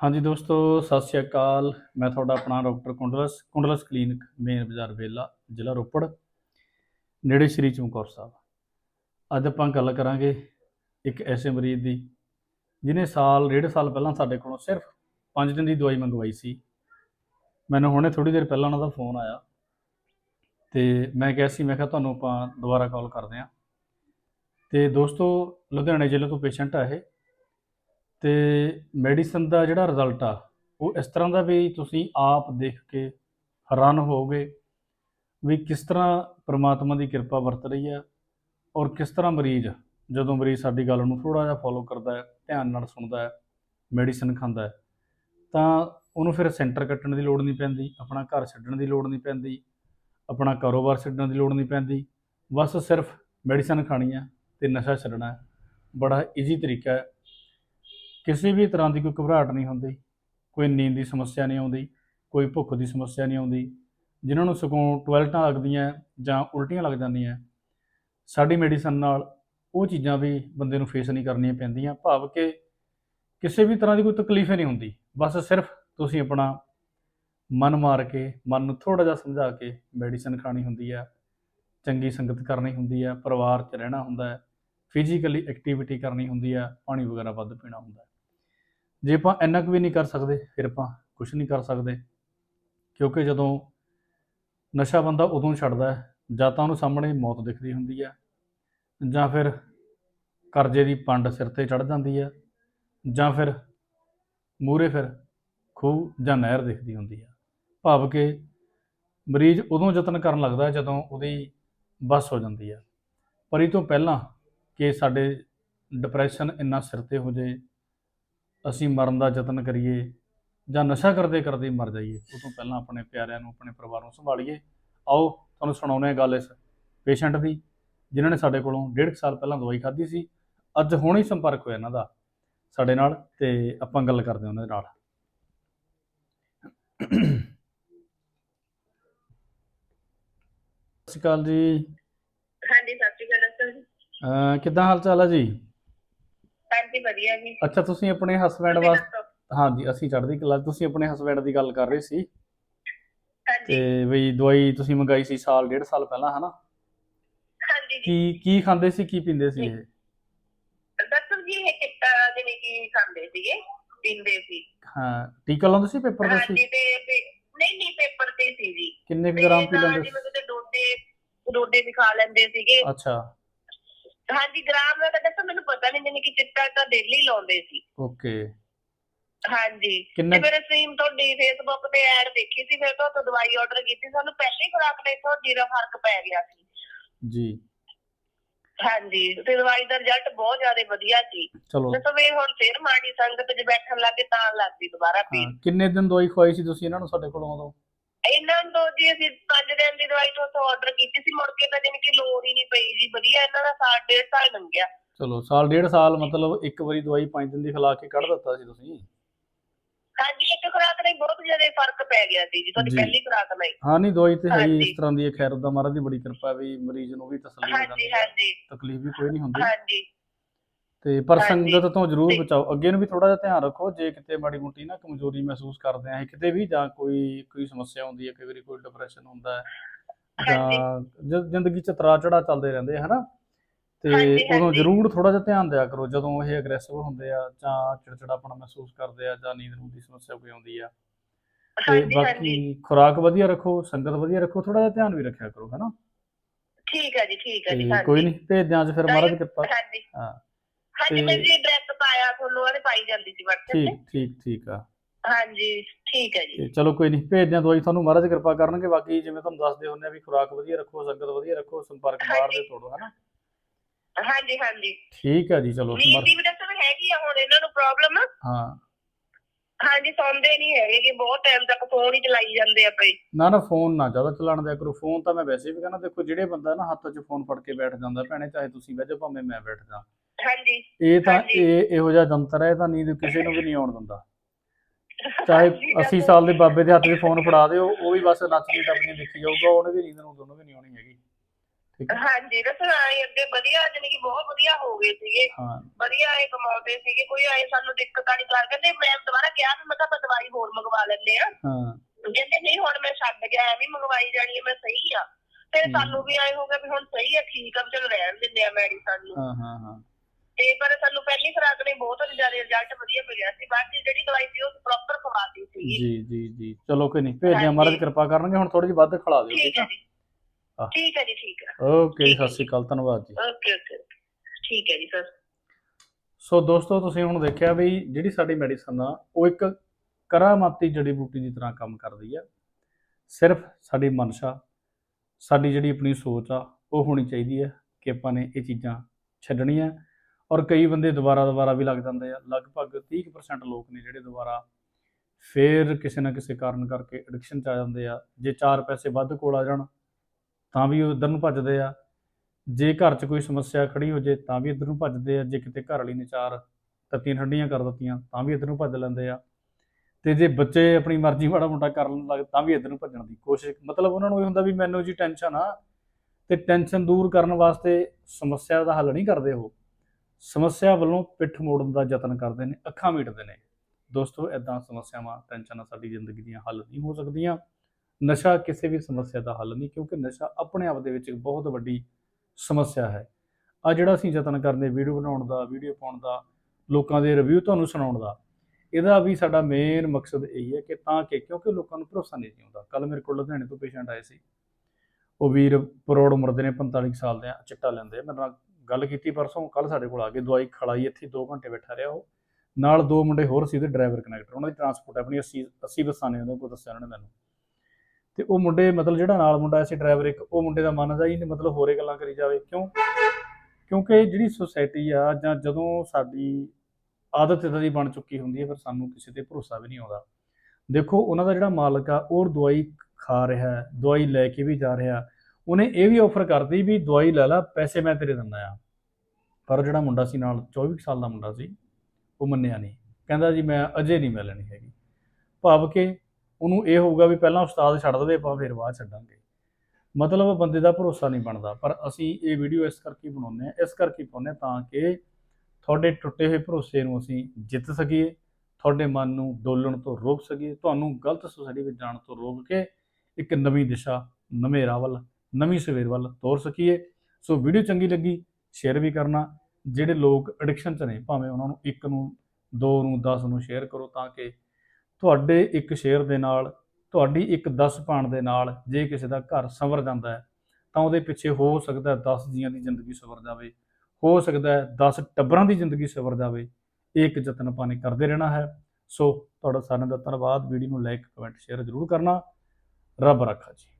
ਹਾਂਜੀ ਦੋਸਤੋ, ਸਤਿ ਸ਼੍ਰੀ ਅਕਾਲ। ਮੈਂ ਤੁਹਾਡਾ ਆਪਣਾ doctor Kundals Kundals clinic, main ਬਾਜ਼ਾਰ ਵੇਲਾ, ਜ਼ਿਲ੍ਹਾ ਰੋਪੜ, ਨੇੜੇ ਸ਼੍ਰੀ ਚਮਕੌਰ ਸਾਹਿਬ। ਅੱਜ ਆਪਾਂ ਗੱਲ ਕਰਾਂਗੇ ਇੱਕ ਐਸੇ ਮਰੀਜ਼ ਦੀ, ਜਿਹਨੇ ਸਾਲ, ਡੇਢ ਸਾਲ ਪਹਿਲਾਂ ਸਾਡੇ ਕੋਲੋਂ ਸਿਰਫ 5 ਦਿਨ ਦੀ ਦਵਾਈ ਮੰਗਵਾਈ ਸੀ। ਮੈਨੂੰ ਹੁਣੇ ਥੋੜੀ ਦੇਰ ਪਹਿਲਾਂ ਉਹਨਾਂ ਦਾ ਫੋਨ ਆਇਆ ਤੇ ਮੈਂ ਕਿਹਾ ਸੀ, ਮੈਂ ਕਿਹਾ ਤੁਹਾਨੂੰ ਆਪਾਂ ਦੁਬਾਰਾ ਕਾਲ ਕਰਦੇ ਹਾਂ ਤੇ ਦੋਸਤੋ, ਲੁਧਿਆਣੇ ਜ਼ਿਲ੍ਹੇ ਤੋਂ ਪੇਸ਼ੈਂਟ ਆ ਇਹ। ਤੇ ਮੈਡੀਸਨ ਦਾ ਜਿਹੜਾ ਰਿਜ਼ਲਟ ਆ, ਉਹ ਇਸ ਤਰ੍ਹਾਂ ਦਾ ਵੀ ਤੁਸੀਂ ਆਪ ਦੇਖ ਕੇ ਹੈਰਾਨ ਹੋਵੋਗੇ ਵੀ ਕਿਸ ਤਰ੍ਹਾਂ ਪ੍ਰਮਾਤਮਾ ਦੀ ਕਿਰਪਾ ਵਰਤ ਰਹੀ ਹੈ ਔਰ ਕਿਸ ਤਰ੍ਹਾਂ ਮਰੀਜ਼ ਜਦੋਂ ਮਰੀਜ਼ ਸਾਡੀ ਗੱਲ ਨੂੰ ਥੋੜਾ ਜਿਹਾ ਫੋਲੋ ਕਰਦਾ ਹੈ, ਧਿਆਨ ਨਾਲ ਸੁਣਦਾ ਹੈ ਮੈਡੀਸਨ ਖਾਂਦਾ ਹੈ, ਤਾਂ ਉਹਨੂੰ ਫਿਰ ਸੈਂਟਰ ਕੱਟਣ ਦੀ ਲੋੜ ਨਹੀਂ ਪੈਂਦੀ, ਆਪਣਾ ਘਰ ਛੱਡਣ ਦੀ ਲੋੜ ਨਹੀਂ ਪੈਂਦੀ, ਆਪਣਾ ਕਾਰੋਬਾਰ ਛੱਡਣ ਦੀ ਲੋੜ ਨਹੀਂ ਪੈਂਦੀ, ਬਸ ਸਿਰਫ ਮੈਡੀਸਨ ਖਾਣੀ ਹੈ ਤੇ ਨਸ਼ਾ ਛੱਡਣਾ ਹੈ। ਬੜਾ ਈਜ਼ੀ ਤਰੀਕਾ ਹੈ। ਕਿਸੇ ਵੀ ਤਰ੍ਹਾਂ ਦੀ ਕੋਈ ਘਬਰਾਹਟ ਨਹੀਂ ਹੁੰਦੀ, ਕੋਈ ਨੀਂਦ ਦੀ ਸਮੱਸਿਆ ਨਹੀਂ ਆਉਂਦੀ, ਕੋਈ ਭੁੱਖ ਦੀ ਸਮੱਸਿਆ ਨਹੀਂ ਆਉਂਦੀ, ਜਿਨ੍ਹਾਂ ਨੂੰ ਸਗੋਂ ਟੋਇਲਟਾਂ ਲੱਗਦੀਆਂ, ਜਾਂ ਉਲਟੀਆਂ ਲੱਗ ਜਾਂਦੀਆਂ, ਸਾਡੀ ਮੈਡੀਸਨ ਨਾਲ ਉਹ ਚੀਜ਼ਾਂ ਵੀ ਬੰਦੇ ਨੂੰ ਫੇਸ ਨਹੀਂ ਕਰਨੀਆਂ ਪੈਂਦੀਆਂ, ਭਾਵ ਕਿ ਕਿਸੇ ਵੀ ਤਰ੍ਹਾਂ ਦੀ ਕੋਈ ਤਕਲੀਫ ਹੀ ਨਹੀਂ ਹੁੰਦੀ, ਬਸ ਸਿਰਫ ਤੁਸੀਂ ਆਪਣਾ ਮਨ ਮਾਰ ਕੇ, ਮਨ ਨੂੰ ਥੋੜਾ ਜਿਹਾ ਸਮਝਾ ਕੇ ਮੈਡੀਸਨ ਖਾਣੀ ਹੁੰਦੀ ਹੈ ਚੰਗੀ ਸੰਗਤ ਕਰਨੀ ਹੁੰਦੀ ਹੈ ਪਰਿਵਾਰ 'ਚ ਰਹਿਣਾ ਹੁੰਦਾ ਹੈ ਫਿਜ਼ੀਕਲੀ ਐਕਟੀਵਿਟੀ ਕਰਨੀ ਹੁੰਦੀ ਹੈ ਪਾਣੀ ਵਗੈਰਾ ਵੱਧ ਪੀਣਾ ਹੁੰਦਾ। ਜੇ ਆਪਾਂ ਇੰਨਾ ਕੁ ਵੀ ਨਹੀਂ ਕਰ ਸਕਦੇ, ਫਿਰ ਆਪਾਂ ਕੁਝ ਨਹੀਂ ਕਰ ਸਕਦੇ। ਕਿਉਂਕਿ ਜਦੋਂ ਨਸ਼ਾ ਬੰਦਾ ਉਦੋਂ ਛੱਡਦਾ ਹੈ, ਜਾਂ ਤਾਂ ਉਹਨੂੰ ਸਾਹਮਣੇ ਮੌਤ ਦਿਖਦੀ ਹੁੰਦੀ ਹੈ, ਜਾਂ ਫਿਰ ਕਰਜ਼ੇ ਦੀ ਪੰਡ ਸਿਰ ਤੇ ਚੜ ਜਾਂਦੀ ਹੈ, ਜਾਂ ਫਿਰ ਮੂਰੇ ਫਿਰ ਖੂਹ ਜਾਂ ਨਹਿਰ ਦਿਖਦੀ ਹੁੰਦੀ ਹੈ। ਭਾਵ ਕਿ ਮਰੀਜ਼ ਉਦੋਂ ਯਤਨ ਕਰਨ ਲੱਗਦਾ ਜਦੋਂ ਉਹਦੀ ਬਸ ਹੋ ਜਾਂਦੀ ਹੈ। ਪਰ ਇਹ ਤੋਂ ਪਹਿਲਾਂ ਕਿ ਸਾਡੇ ਡਿਪਰੈਸ਼ਨ ਇੰਨਾ ਸਿਰ ਤੇ ਹੋ ਜਾਏ ਅਸੀਂ ਮਰਨ ਦਾ ਯਤਨ ਕਰੀਏ ਜਾਂ ਨਸ਼ਾ ਕਰਦੇ ਕਰਦੇ ਮਰ ਜਾਈਏ ਉਹ ਤੋਂ ਪਹਿਲਾਂ ਆਪਣੇ ਪਿਆਰਿਆਂ ਨੂੰ ਆਪਣੇ ਪਰਿਵਾਰ ਨੂੰ ਸੰਭਾਲੀਏ। ਆਓ ਤੁਹਾਨੂੰ ਸੁਣਾਉਂਦੇ ਹਾਂ ਗੱਲ ਇਸ ਪੇਸ਼ੈਂਟ ਦੀ ਜਿਨ੍ਹਾਂ ਨੇ ਸਾਡੇ ਕੋਲੋਂ ਡੇਢ ਕੁ ਸਾਲ ਪਹਿਲਾਂ ਦਵਾਈ ਖਾਧੀ ਸੀ। ਅੱਜ ਹੁਣੇ ਹੀ ਸੰਪਰਕ ਹੋਇਆ ਇਹਨਾਂ ਦਾ ਸਾਡੇ ਨਾਲ ਤੇ ਆਪਾਂ ਗੱਲ ਕਰਦੇ ਹਾਂ ਉਹਨਾਂ ਦੇ ਨਾਲ। ਸਤਿ ਸ਼੍ਰੀ ਅਕਾਲ ਜੀ। ਹਾਂਜੀ ਸਤਿ ਸ਼੍ਰੀ ਅਕਾਲ ਡਾਕਟਰ ਜੀ। ਕਿੱਦਾਂ ਹਾਲ ਚਾਲ ਹੈ ਜੀ? ਹਾਂਜੀ ਵਧੀਆ ਜੀ। ਅੱਛਾ ਤੁਸੀਂ ਆਪਣੇ ਹਸਬੈਂਡ ਵਾਸਤੇ? ਹਾਂਜੀ ਅਸੀਂ ਚੜ੍ਹਦੀ ਕਲਾ। ਤੁਸੀਂ ਆਪਣੇ ਹਸਬੈਂਡ ਦੀ ਗੱਲ ਕਰ ਰਹੇ ਸੀ। ਤੇ ਬਈ ਦਵਾਈ ਤੁਸੀਂ ਮੰਗਾਈ ਸੀ ਸਾਲ ਡੇਢ ਸਾਲ ਪਹਿਲਾਂ ਹਨਾ? ਹਾਂਜੀ ਜੀ। ਕੀ ਕੀ ਖਾਂਦੇ ਸੀ ਕੀ ਪੀਂਦੇ ਸੀ ਇਹ? ਡਾਕਟਰ ਜੀ ਇਹ ਚਿੱਟਾ ਜਿਵੇਂ ਕਿ ਖਾਂਦੇ ਸੀਗੇ? ਪੀਂਦੇ ਸੀ। ਹਾਂ ਟੀਕਾ ਲਾਉਂਦੇ ਸੀ ਪੇਪਰ ਦਾ ਸੀ? ਹਾਂਜੀ ਤੇ ਤੇ- ਨਹੀਂ ਨਹੀਂ ਪੇਪਰ ਤੇ ਸੀ ਜੀ। ਕਿੰਨੇ ਗ੍ਰਾਮ ਪੀ ਲੈਂਦੇ ਜਿਵੇਂ ਕਿਤੇ ਡੋਡੇ ਡੋਡੇ ਵੀ ਖਾ ਲੈਂਦੇ ਸੀਗੇ। ਅੱਛਾ। ਹਾਂਜੀ ਗ੍ਰਾਮ ਦਾ ਤਾਂ ਡਾਕਟਰ ਮੈਨੂੰ ਪਤਾ ਨਹੀਂ ਜਿਵੇਂ ਕਿ ਚਿੱਟਾ ਤਾਂ ਡੇਲੀ ਲਾਉਂਦੇ ਸੀ। ਓਕੇ। ਹਾਂਜੀ। ਤੇ ਫਿਰ ਅਸੀਂ ਤੁਹਾਡੀ ਫੇਸਬੁੱਕ ਤੇ ਐਡ ਦੇਖੀ ਸੀ ਫਿਰ ਤੋਂ ਦਵਾਈ ਆਰਡਰ ਕੀਤੀ ਸਾਨੂੰ ਪਹਿਲੀ ਖੁਰਾਕ ਲਈ ਤੋਂ ਜੀਰਾ ਫ਼ਰਕ ਪੈ ਗਿਆ ਸੀ। ਜੀ। ਹਾਂਜੀ ਤੇ ਦਵਾਈ ਦਾ ਰਿਜ਼ਲਟ ਬਹੁਤ ਜ਼ਿਆਦਾ ਵਧੀਆ ਸੀ। ਚਲੋ। ਜਦੋਂ ਵੀ ਹੁਣ ਫੇਰ ਮਾੜੀ ਸੰਗਤ 'ਚ ਬੈਠਣ ਲੱਗੇ ਤਾਂ ਲੱਗਦੀ ਦੁਬਾਰਾ ਪੀੜ ਹਾਂ, ਕਿੰਨੇ ਦਿਨ ਦਵਾਈ ਖਵਾਈ ਸੀ ਤੁਸੀਂ ਇਹਨਾਂ ਨੂੰ ਸਾਡੇ ਕੋਲੋਂ ਉਦੋਂ? ਇਹਨਾਂ ਨੂੰ ਤਾਂ ਜੀ ਅਸੀਂ ਪੰਜ ਦਿਨ ਦੀ ਦਵਾਈ ਤੋਂ ਆਰਡਰ ਕੀਤੀ ਸੀ ਮੁੜ ਕੇ ਤਾਂ ਜਿਵੇਂ ਕਿ ਲੋੜ ਹੀ ਨਹੀਂ ਪਈ ਜੀ ਵਧੀਆ ਇਹਨਾਂ ਦਾ ਸਾਲ ਡੇਢ ਸਾਲ ਲੰਘਿਆ ਚਲੋ ਸਾਲ ਡੇਢ ਸਾਲ ਮਤਲਬ ਇੱਕ ਵਾਰੀ ਦਵਾਈ ਪੰਜ ਦਿਨ ਦੀ ਖਿਲਾ ਕੇ ਕੱਢ ਦਿੱਤਾ ਸੀ ਤੁਸੀਂ ਹਾਂਜੀ ਇੱਕ ਖੁਰਾਕ ਨਾਲ ਹੀ ਬਹੁਤ ਜ਼ਿਆਦਾ ਫ਼ਰਕ ਪੈ ਗਿਆ ਸੀ ਜੀ ਤੁਹਾਡੀ ਜੀ। ਪਹਿਲੀ ਖੁਰਾਕ ਨਾਲ ਹੀ। ਹਾਂ ਨਹੀਂ ਦਵਾਈ ਤੇ ਹੈ ਹੀ ਇਸ। ਤਰ੍ਹਾਂ ਦੀ ਹੈ ਖੈਰ ਦਾ ਮਹਾਰਾਜ ਦੀ ਬੜੀ ਕਿਰਪਾ ਵੀ ਮਰੀਜ਼ ਨੂੰ ਵੀ ਤਸੱਲੀ ਹੋ ਹਾਂਜੀ ਜਾਂਦੀ ਹੈ ਹਾਂਜੀ ਤਕਲੀਫ ਵੀ ਕੋਈ ਨਹੀਂ ਹੁੰਦੀ ਹਾਂਜੀ ਤੇ ਪਰ ਹਾਂਜੀ। ਸੰਗਤ ਤੋਂ ਜ਼ਰੂਰ ਬਚਾਓ। ਅੱਗੇ ਨੂੰ ਵੀ ਥੋੜਾ ਜਿਹਾ ਧਿਆਨ ਰੱਖੋ ਜੇ ਕਿਤੇ ਮਾੜੀ ਮੋਟੀ ਨਾ ਕਮਜ਼ੋਰੀ ਮਹਿਸੂਸ ਕਰਦੇ ਆ ਕਿਤੇ ਵੀ ਜਾਂ ਕੋਈ ਕੋਈ ਸਮੱਸਿਆ ਹੁੰਦੀ ਹੈ ਕਈ ਵਾਰੀ ਕੋਈ ਡਿਪਰੈਸ਼ਨ ਹੁੰਦਾ ਹੈ ਜਾਂ ਜ- ਜ਼ਿੰਦਗੀ ਚ ਤਰਾ ਚੜਾ ਚੱਲਦੇ ਰਹਿੰਦੇ ਆ ਹਨਾ? ਤੇ ਹਾਂਜੀ, ਉਦੋਂ ਹਾਂਜੀ। ਜ਼ਰੂਰ ਥੋੜਾ ਜਿਹਾ ਧਿਆਨ ਦਿਆ ਕਰੋ ਜਦੋਂ ਇਹ ਅਗਰੈਸਿਵ ਹੁੰਦੇ ਆ ਜਾਂ ਚਿੜਚਿੜਾਪਣ ਮਹਿਸੂਸ ਕਰਦੇ ਆ ਜਾਂ ਨੀਂਦ ਨੂੰ ਦੀ ਸਮੱਸਿਆ ਕੋਈ ਆਉਂਦੀ ਆ। ਤੇ ਹਾਂਜੀ ਹਾਂਜੀ। ਬਾਕੀ ਖੁਰਾਕ ਵਧੀਆ ਰੱਖੋ ਸੰਗਤ ਵਧੀਆ ਰੱਖੋ ਥੋੜਾ ਜਿਹਾ ਧਿਆਨ ਵੀ ਰੱਖਿਆ ਕਰੋ ਹਨਾ? ਠੀਕ ਹੈ ਜੀ ਠੀਕ ਹੈ ਜੀ ਤੇ ਹਾਂਜੀ। ਕੋਈ ਨਹੀਂ ਭੇਜਦਿਆਂ ਚ ਫਿਰ ਮਹਾਰਾਜ ਕਿਰਪਾ। ਹਾਂਜੀ। ਹਾਂ। ਹਾਂਜੀ ਮੈਂ ਜੀ ਐਡਰੈਸ ਪਾਇਆ ਤੁਹਾਨੂੰ ਉਹਦੇ ਪਾਈ ਜਾਂਦੀ ਸੀ WhatsApp ਤੇ। ਠੀਕ ਠੀਕ ਠੀਕ ਆ। ਹਾਂਜੀ ਠੀਕ ਹੈ ਜੀ। ਤੇ ਚਲੋ ਕੋਈ ਨਹੀਂ ਭੇਜਦੇ ਹਾਂ ਦਵਾਈ ਤੁਹਾਨੂੰ ਮਹਾਰਾਜ ਕਿਰਪਾ ਕਰਨਗੇ। ਬਾਕੀ ਜਿਵੇਂ ਤੁਹਾਨੂੰ ਦੱਸਦੇ ਹੁੰਦੇ ਆ ਵੀ ਖੁਰਾਕ ਵਧੀਆ ਰੱਖੋ ਸੰਗਤ ਵਧੀਆ ਰੱਖੋ ਸੰਪਰਕ ਬਾਹਰ ਦੇ। ਤੋੜੋ ਹਨਾ? ਹਾਂਜੀ ਹਾਂਜੀ। ਠੀਕ ਹੈ ਜੀ ਚਲੋ ਨੀਂਦ ਦੀ ਵੀ ਡਾਕਟਰ ਹੈਗੀ ਆ ਹੁਣ ਇਹਨਾਂ ਨੂੰ ਪ੍ਰੋਬਲਮ ਹਾਂ। ਹਾਂਜੀ ਸੌਂਦੇ ਨਹੀਂ ਹੈਗੇ ਕਿ ਬਹੁਤ ਟਾਈਮ ਤੱਕ ਫੋਨ ਹੀ ਚਲਾਈ ਜਾਂਦੇ ਆ ਪਈ ਨਾ ਨਾ ਫੋਨ ਨਾ ਜ਼ਿਆਦਾ ਚਲਾਉਣ ਦਿਆ ਕਰੋ। ਫੋਨ ਤਾਂ ਮੈਂ ਵੈਸੇ ਵੀ ਕਹਿੰਦਾ ਦੇਖੋ ਜਿਹੜੇ ਬੰਦਾ ਨਾ ਹੱਥ 'ਚ ਫੋਨ ਫੜ ਕੇ ਬੈਠ ਜਾਂਦਾ ਭੈਣੇ ਚਾਹੇ ਤੁਸੀਂ ਬਹਿ ਜਾਓ ਭਾਵੇਂ ਮੈਂ ਬੈਠ ਜਾ। ਹਾਂਜੀ। ਇਹ ਤਾਂ ਹਾਂਜੀ। ਇਹ ਇਹੋ ਜਿਹਾ ਜੰਤਰ ਹੈ ਇਹ ਤਾਂ ਨੀਂਦ ਕਿਸੇ ਨੂੰ ਵੀ ਨਹੀਂ ਆਉਣ ਦਿੰਦਾ। ਚਾਹੇ ਹਾਂਜੀ, 80 ਸਾਲ ਦੇ ਬਾਬੇ ਦੇ ਹੱਥ 'ਚ ਫੋਨ ਫੜਾ ਦਿਓ ਉਹ ਵੀ ਬਸ ਨੱਚਦੀ ਟੱਪਦੀ ਦੇਖੀ ਜਾਊਗਾ ਉਹਨੇ ਵੀ ਨੀਂਦ ਨੂੰ ਦੋਨੋਂ ਵੀ ਨਹੀਂ ਆਉਣੀ ਹੈਗੀ। ਠੀਕ ਹੈ। ਹਾਂਜੀ ਦੱਸੋ ਆਏ ਅੱਗੇ ਵਧੀਆ ਜਾਣੀ ਕਿ ਬਹੁਤ ਵਧੀਆ ਹੋ ਗਏ ਸੀਗੇ। ਹਾਂ। ਵਧੀਆ ਇਹ ਕਮਾਉਂਦੇ ਸੀਗੇ ਕੋਈ ਆਏ ਸਾਨੂੰ ਦਿੱਕਤ ਆਣੀ ਕਰ ਕਹਿੰਦੇ ਮੈਂ ਦੁਬਾਰਾ ਕਿਹਾ ਵੀ ਮੈਂ ਕਿਹਾ ਆਪਾਂ ਦਵਾਈ ਹੋਰ ਮੰਗਵਾ ਲੈਂਦੇ ਆ ਹਾਂ। ਕਹਿੰਦੇ ਨਹੀਂ ਹੁਣ ਮੈਂ ਛੱਡ ਗਿਆ ਐਵੇਂ ਮੰਗਵਾਈ ਜਾਣੀ ਹੈ ਮੈਂ ਸਹੀ ਆ। ਫਿਰ ਹਮ। ਸਾਨੂੰ ਵੀ ਆਏ ਹੋ ਗਿਆ ਵੀ ਹੁਣ ਸਹੀ ਆ ਠੀਕ ਆ ਵੀ ਚਲੋ ਰਹਿਣ ਦਿੰਦੇ ਆ ਮੈਡੀਸਨ ਨੂੰ। ਹਾਂ ਹਾਂ ਹਾਂ। ਤੇ ਪਰ ਸਾਨੂੰ ਪਹਿਲੀ ਖੁਰਾਕ ਨੇ ਬਹੁਤ ਜ਼ਿਆਦਾ ਰਿਜ਼ਲਟ ਵਧੀਆ ਮਿਲਿਆ ਸੀ। ਬਾਕੀ ਜਿਹੜੀ ਦਵਾਈ ਸੀ ਉਹ ਪ੍ਰੋਪਰ ਖਵਾਤੀ ਸੀ। ਜੀ ਜੀ ਜੀ। ਚਲੋ ਕੋਈ ਨਹੀਂ ਭੇਜਿਆ ਹਾਂਜੀ। ਮਹਾਰਾਜ ਕਿਰਪਾ ਕਰਨਗੇ ਹੁਣ ਥੋੜੀ ਜਿਹੀ ਵੱਧ ਖਿਲਾ ਦਿਓ ਠੀਕ ਹੈ ਆ ਜੀ। ਠੀਕ ਹੈ ਜੀ ਠੀਕ ਹੈ। ਓਕੇ ਸਤਿ ਸ਼੍ਰੀ ਅਕਾਲ ਧੰਨਵਾਦ ਜੀ। ਓਕੇ ਓਕੇ ਠੀਕ ਹੈ ਜੀ ਸਰ। ਸੋ ਦੋਸਤੋ ਤੁਸੀਂ ਹੁਣ ਦੇਖਿਆ ਵੀ ਜਿਹੜੀ ਸਾਡੀ ਮੈਡੀਸਨ ਆ ਉਹ ਇੱਕ ਕਰਾਮਾਤੀ ਜੜੀ ਬੂਟੀ ਦੀ ਤਰ੍ਹਾਂ ਕੰਮ ਕਰਦੀ ਆ। ਸਿਰਫ ਸਾਡੀ ਮਨਸ਼ਾ ਸਾਡੀ ਜਿਹੜੀ ਆਪਣੀ ਸੋਚ ਆ ਉਹ ਹੋਣੀ ਚਾਹੀਦੀ ਹੈ ਕਿ ਆਪਾਂ ਨੇ ਇਹ ਚੀਜ਼ਾਂ ਛੱਡਣੀਆਂ। ਔਰ ਕਈ ਬੰਦੇ ਦੁਬਾਰਾ ਦੁਬਾਰਾ ਵੀ ਲੱਗ ਜਾਂਦੇ ਆ। ਲਗਭਗ 30% ਲੋਕ ਨੇ ਜਿਹੜੇ ਦੁਬਾਰਾ ਫੇਰ ਕਿਸੇ ਨਾ ਕਿਸੇ ਕਾਰਨ ਕਰਕੇ ਐਡਿਕਸ਼ਨ ਚ ਆ ਜਾਂਦੇ ਆ। ਜੇ ਚਾਰ ਪੈਸੇ ਵੱਧ ਕੋਲ ਆ ਜਾਣ, ਤਾਂ ਵੀ ਉਹ ਇੱਧਰ ਨੂੰ ਭੱਜਦੇ ਆ। ਜੇ ਘਰ 'ਚ ਕੋਈ ਸਮੱਸਿਆ ਖੜੀ ਹੋ ਜੇ, ਤਾਂ ਵੀ ਇੱਧਰ ਨੂੰ ਭੱਜਦੇ ਆ। ਜੇ ਕਿਤੇ ਘਰ ਵਾਲੀ ਨੇ ਚਾਰ ਤੱਤੀਆਂ ਠੰਡੀਆਂ ਕਰ ਦਿੱਤੀਆਂ, ਤਾਂ ਵੀ ਇੱਧਰ ਨੂੰ ਭੱਜ ਲੈਂਦੇ ਆ। ਤੇ ਜੇ ਬੱਚੇ ਆਪਣੀ ਮਰਜ਼ੀ ਮਾੜਾ ਮੋਟਾ ਕਰਨ ਲੱਗ, ਤਾਂ ਵੀ ਇੱਧਰ ਨੂੰ ਭੱਜਣ ਦੀ ਕੋਸ਼ਿਸ਼ ਮਤਲਬ ਉਹਨਾਂ ਨੂੰ ਇਹ ਹੁੰਦਾ ਵੀ ਮੈਨੂੰ ਜੀ ਟੈਨਸ਼ਨ ਆ। ਤੇ ਟੈਨਸ਼ਨ ਦੂਰ ਕਰਨ ਵਾਸਤੇ ਸਮੱਸਿਆ ਦਾ ਹੱਲ ਨਹੀਂ ਕਰਦੇ ਉਹ। ਸਮੱਸਿਆ ਵੱਲੋਂ ਪਿੱਠ ਮੋੜਨ ਦਾ ਯਤਨ ਕਰਦੇ ਨੇ, ਅੱਖਾਂ ਮੀਟਦੇ ਨੇ। ਦੋਸਤੋ ਐਦਾਂ ਸਮੱਸਿਆਵਾਂ, ਟੈਨਸ਼ਨਾਂ ਸਾਡੀ ਜ਼ਿੰਦਗੀ ਦੀਆਂ ਹੱਲ ਨਹੀਂ ਹੋ ਸਕਦੀਆਂ। ਨਸ਼ਾ ਕਿਸੇ ਵੀ ਸਮੱਸਿਆ ਦਾ ਹੱਲ ਨਹੀਂ, ਕਿਉਂਕਿ ਨਸ਼ਾ ਆਪਣੇ ਆਪ ਦੇ ਵਿੱਚ ਇੱਕ ਬਹੁਤ ਵੱਡੀ ਸਮੱਸਿਆ ਹੈ। ਆ ਜਿਹੜਾ ਅਸੀਂ ਯਤਨ ਕਰਦੇ, ਵੀਡੀਓ ਬਣਾਉਣ ਦਾ, ਵੀਡੀਓ ਪਾਉਣ ਦਾ, ਲੋਕਾਂ ਦੇ ਰਿਵਿਊ ਤੁਹਾਨੂੰ ਸੁਣਾਉਣ ਦਾ, ਇਹਦਾ ਵੀ ਸਾਡਾ ਮੇਨ ਮਕਸਦ ਇਹੀ ਹੈ ਕਿ ਤਾਂ ਕਿ, ਕਿਉਂਕਿ ਲੋਕਾਂ ਨੂੰ ਭਰੋਸਾ ਨਹੀਂ ਸੀ ਹੁੰਦਾ। ਕੱਲ ਮੇਰੇ ਕੋਲ ਲੁਧਿਆਣੇ ਤੋਂ ਪੇਸ਼ੈਂਟ ਆਏ ਸੀ। ਉਹ ਵੀਰ, ਪਰੋੜ ਉਮਰ ਦੇ ਨੇ 45 ਸਾਲ ਦੇ ਆ, ਚਿੱਟਾ ਲੈਂਦੇ ਮੇਰੇ ਨਾਲ ਗੱਲ ਕੀਤੀ ਪਰਸੋਂ ਕੱਲ ਸਾਡੇ ਕੋਲ ਆ ਕੇ ਦਵਾਈ ਖੜਾਈ ਇੱਥੇ 2 ਘੰਟੇ ਬੈਠਾ ਰਿਹਾ ਉਹ। ਨਾਲ ਦੋ ਮੁੰਡੇ ਹੋਰ ਸੀ, ਉਹਦੇ ਡਰਾਈਵਰ ਕਨੈਕਟਰ ਉਹਨਾਂ ਦੀ ਟਰਾਂਸਪੋਰਟ ਆਪਣੀ 80 80 ਬੱਸਾਂ ਨੇ ਉਹਨਾਂ ਕੋਲ ਦੱਸਿਆ ਉਹਨਾਂ ਨੇ ਮੈਨੂੰ। ਤੇ ਉਹ ਮੁੰਡੇ ਮਤਲਬ ਜਿਹੜਾ ਨਾਲ ਮੁੰਡਾ ਸੀ ਡਰਾਈਵਰ ਇੱਕ, ਉਹ ਮੁੰਡੇ ਦਾ ਮੰਨਦਾ ਹੀ ਨਹੀਂ ਮਤਲਬ ਹੋਰੇ ਗੱਲਾਂ ਕਰੀ ਜਾਵੇ। ਕਿਉਂ? ਕਿਉਂਕਿ ਜਿਹੜੀ ਸੁਸਾਇਟੀ ਆ, ਜਾਂ ਜਦੋਂ ਸਾਡੀ ਆਦਤ ਇਦਾਂ ਦੀ ਬਣ ਚੁੱਕੀ ਹੁੰਦੀ ਹੈ, ਫਿਰ ਸਾਨੂੰ ਕਿਸੇ ਤੇ ਭਰੋਸਾ ਵੀ ਨਹੀਂ ਆਉਂਦਾ। ਦੇਖੋ, ਉਹਨਾਂ ਦਾ ਜਿਹੜਾ ਮਾਲਕ ਆ, ਉਹ ਦਵਾਈ ਖਾ ਰਿਹਾ ਹੈ, ਦਵਾਈ ਲੈ ਕੇ ਵੀ ਜਾ ਰਿਹਾ। ਉਹਨੇ ਇਹ ਵੀ ਆਫਰ ਕਰਦੀ ਵੀ ਦਵਾਈ ਲੈ ਲੈ, ਪੈਸੇ ਮੈਂ ਤੇਰੇ ਦਿੰਦਾ ਆ ਪਰ ਜਿਹੜਾ ਮੁੰਡਾ ਸੀ ਨਾਲ 24 ਕੁ ਸਾਲ ਦਾ ਮੁੰਡਾ ਸੀ, ਉਹ ਮੰਨਿਆ ਨਹੀਂ। ਕਹਿੰਦਾ ਜੀ, ਮੈਂ ਅਜੇ ਨਹੀਂ ਮੈਂ ਲੈਣੀ ਹੈਗੀ। ਭਾਵ ਕਿ ਉਹਨੂੰ ਇਹ ਹੋਊਗਾ ਵੀ ਪਹਿਲਾਂ ਉਸਤਾਦ ਛੱਡ ਦੇਵੇ, ਆਪਾਂ ਫਿਰ ਬਾਅਦ ਛੱਡਾਂਗੇ। ਮਤਲਬ ਬੰਦੇ ਦਾ ਭਰੋਸਾ ਨਹੀਂ ਬਣਦਾ, ਪਰ ਅਸੀਂ ਇਹ ਵੀਡੀਓ ਇਸ ਕਰਕੇ ਬਣਾਉਂਦੇ ਆ ਇਸ ਕਰਕੇ ਪਾਉਂਦੇ ਹਾਂ ਤਾਂ ਕਿ ਤੁਹਾਡੇ ਟੁੱਟੇ ਹੋਏ ਭਰੋਸੇ ਨੂੰ ਅਸੀਂ ਜਿੱਤ ਸਕੀਏ, ਤੁਹਾਡੇ ਮਨ ਨੂੰ ਡੋਲਣ ਤੋਂ ਰੋਕ ਸਕੀਏ, ਤੁਹਾਨੂੰ ਗਲਤ ਸੁਸਾਇਟੀ ਵਿੱਚ ਜਾਣ ਤੋਂ ਰੋਕ ਕੇ ਇੱਕ ਨਵੀਂ ਦਿਸ਼ਾ, ਨਵੇਂ ਰਾਹ ਵੱਲ ਨਵੀਂ ਸਵੇਰ ਵੱਲ ਤੋਰ ਸਕੀਏ। ਸੋ ਵੀਡੀਓ ਚੰਗੀ ਲੱਗੀ ਸ਼ੇਅਰ ਵੀ ਕਰਨਾ। ਜਿਹੜੇ ਲੋਕ ਐਡਿਕਸ਼ਨ 'ਚ ਨੇ, ਭਾਵੇਂ ਉਹਨਾਂ ਨੂੰ ਇੱਕ ਨੂੰ, ਦੋ ਨੂੰ 10 ਨੂੰ ਸ਼ੇਅਰ ਕਰੋ ਤਾਂ ਕਿ ਤੁਹਾਡੇ ਇੱਕ ਸ਼ੇਅਰ ਦੇ ਨਾਲ, ਤੁਹਾਡੀ ਇੱਕ 10 ਪਾਣ ਦੇ ਨਾਲ ਜੇ ਕਿਸੇ ਦਾ ਘਰ ਸੰਵਰ ਜਾਂਦਾ ਹੈ, ਤਾਂ ਉਹਦੇ ਪਿੱਛੇ ਹੋ ਸਕਦਾ ਹੈ 10 ਜੀਆਂ ਦੀ ਜ਼ਿੰਦਗੀ ਸਵਰ ਜਾਵੇ। ਹੋ ਸਕਦਾ ਹੈ 10 ਟੱਬਰਾਂ ਦੀ ਜ਼ਿੰਦਗੀ ਸਵਰ ਜਾਵੇ। ਇਹ ਇੱਕ ਯਤਨ ਆਪਾਂ ਨੇ ਕਰਦੇ ਰਹਿਣਾ ਹੈ। ਸੋ ਤੁਹਾਡਾ ਸਾਰਿਆਂ ਦਾ ਧੰਨਵਾਦ। ਵੀਡੀਓ ਨੂੰ ਲਾਈਕ ਕਮੈਂਟ ਸ਼ੇਅਰ ਜ਼ਰੂਰ ਕਰਨਾ। ਰੱਬ ਰੱਖਾ ਜੀ।